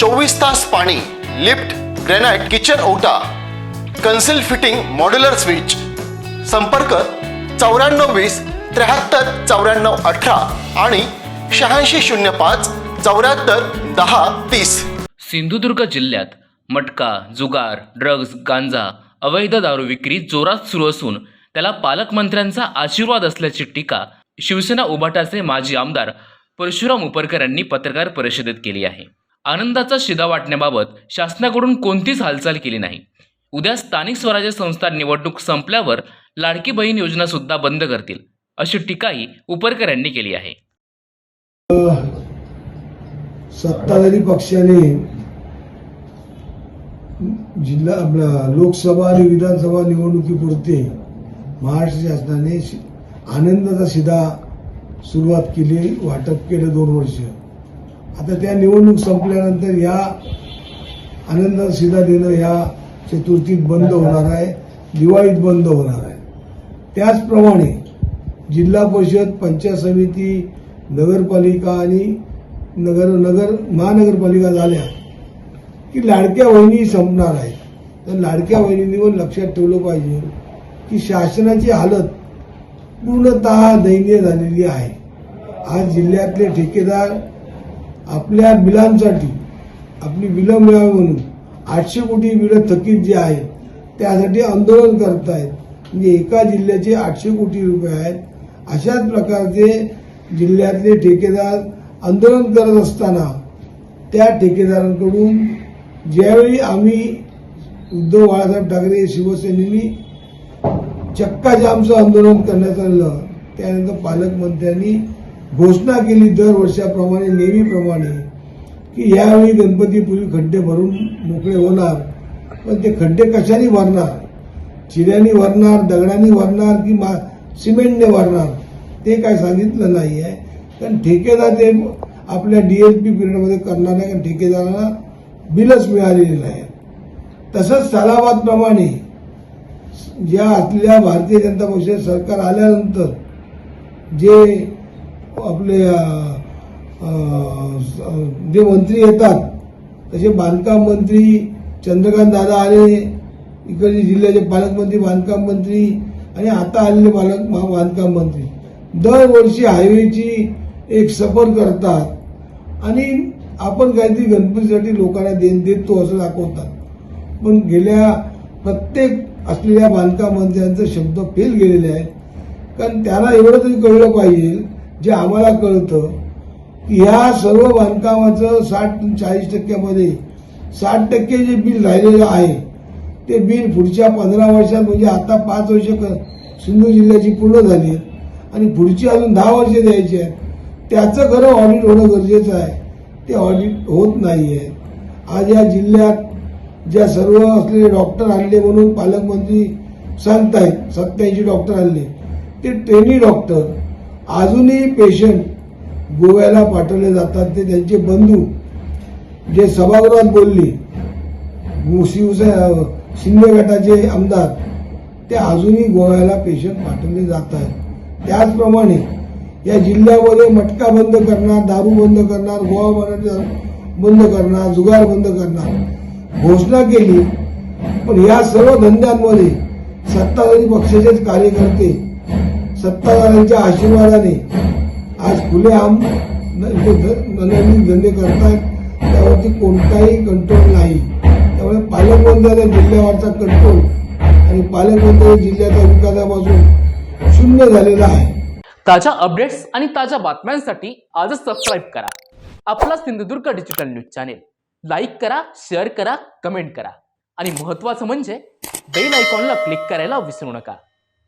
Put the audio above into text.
चोवीस तास पाणी लिफ्ट ग्रेनाइट किचन ओटा कन्सिल फिटिंग मॉड्युलर स्विच. संपर्क चौऱ्याण्णव वीस त्र्याहत्तर चौऱ्याण्णव अठरा आणि शहाऐंशी शून्य पाच चौऱ्याहत्तर दहा तीस. सिंधुदुर्ग जिल्ह्यात मटका जुगार ड्रग्ज गांजा अवैध दारू विक्री जोरात सुरू असून त्याला पालकमंत्र्यांचा आशीर्वाद असल्याची टीका शिवसेना उभाटाचे माजी आमदार परशुराम उपरकर यांनी पत्रकार परिषदेत केली आहे. आनंदाचा शिदा वाटण्याबाबत शासनाकडून कोणतीच हालचाल केली नाही. उद्या स्थानिक स्वराज्य संस्था निवडणूक संपल्यावर लाडकी बहीण योजना सुद्धा बंद करतील अशी टीकाही उपरकर यांनी केली आहे. सत्ताधारी पक्षाने जिल्हा आपला लोकसभा आणि विधानसभा निवडणुकीपुरते महाराष्ट्र शासनाने आनंदाचा शिधा सुरुवात केली वाटप केलं दोन वर्ष. आता त्या निवडणूक संपल्यानंतर या आनंदाचा शिधा देणं या चतुर्थीत बंद होणार आहे दिवाळीत बंद होणार आहे. त्याचप्रमाणे जिल्हा परिषद पंचायत समिती नगरपालिका आणि नगर नगर महानगरपालिका झाल्या की लाडक्या बहिणी संपणार आहेत. तर लाडक्या बहिणींवर लक्षात ठेवलं पाहिजे की शासनाची हालत पूर्णतः दयनीय झालेली आहे. आज जिल्ह्यातले ठेकेदार आपल्या बिलांसाठी आपली बिलं मिळावी म्हणून आठशे कोटी बिलं थकीत जे आहेत त्यासाठी आंदोलन करतायत. म्हणजे एका जिल्ह्याचे आठशे कोटी रुपये आहेत. अशाच प्रकारचे जिल्ह्यातले ठेकेदार आंदोलन करत असताना त्या ठेकेदारांकडून ज्यावेळी आम्ही उद्धव बाळासाहेब ठाकरे शिवसेनेनी चक्काजामचं आंदोलन करण्यात आलं त्यानंतर पालकमंत्र्यांनी घोषणा केली दर वर्षाप्रमाणे नेहमीप्रमाणे की यावेळी गणपतीपूर्वी खड्डे भरून मोकळे होणार पण ते खड्डे कशाने भरणार चिऱ्याने भरणार दगडाने भरणार की मा सिमेंटने भरणार ते काय सांगितलं नाही आहे कारण ठेकेदार ते आपल्या डी एच पी पिरियडमध्ये करणार नाही कारण ठेकेदाराला बिलच मिळालेलं नाही. तसंच सालाबादप्रमाणे ज्या असलेल्या भारतीय जनता पक्षाचे सरकार आल्यानंतर जे आपले जे मंत्री येतात तसे बांधकाम मंत्री चंद्रकांत दादा आले इकडचे जिल्ह्याचे पालकमंत्री बांधकाम मंत्री आणि आता आलेले पालक महा- बांधकाम मंत्री. दरवर्षी हायवेची एक सफर करतात आणि आपण काहीतरी गणपतीसाठी लोकांना देण देतो असं दाखवतात. पण गेल्या प्रत्येक असलेल्या बांधकाम मंत्र्यांचे शब्द फेल गेलेले आहेत. कारण त्याला एवढं तरी कळलं पाहिजे जे आम्हाला कळतं की ह्या सर्व बांधकामाचं साठ चाळीस टक्क्यामध्ये साठ टक्के जे बिल राहिलेलं आहे ते बिल पुढच्या पंधरा वर्षात म्हणजे आता पाच वर्ष सिंधू जिल्ह्याची पूर्ण झाली आहेत आणि पुढची अजून दहा वर्ष द्यायची आहेत. त्याचं खरं ऑडिट होणं गरजेचं आहे. ते ऑडिट होत नाही आहे आज या जिल्ह्यात ज्या सर्व असलेले डॉक्टर आणले म्हणून पालकमंत्री सांगतायत सत्याऐंशी डॉक्टर आणले ते ट्रेनी डॉक्टर अजूनही पेशंट गोव्याला पाठवले जातात. ते त्यांचे बंधू जे सभागृहात बोलले. शिवसेना शिंदे गटाचे आमदार ते अजूनही गोव्याला पेशंट पाठवले जात आहेत त्याचप्रमाणे या जिल्ह्यामध्ये मटका बंद करणार दारू बंद करणार गोवा मराठी बंद करणार जुगार बंद करणार घोषणा केली. पण या सर्व धंद्यांमध्ये सत्ताधारी पक्षाचेच कार्यकर्ते सत्ताधाऱ्यांच्या आशीर्वादाने आज खुले आम नवीन धंदे करतायत. त्यावरती कोणताही कंट्रोल नाही. त्यामुळे पालकमंत्र्याचा जिल्ह्यावरचा कंट्रोल आणि पालकमंत्री जिल्ह्याच्या विकासापासून शून्य झालेला आहे. ताज्या अपडेट्स आणि ताज्या बातम्यांसाठी आजच सबस्क्राईब करा. आपला Sindhudurg digital news channel like करा शेअर करा कमेंट करा. आणि महत्त्वाचं म्हणजे बेल आयकॉनला क्लिक करायला विसरू नका.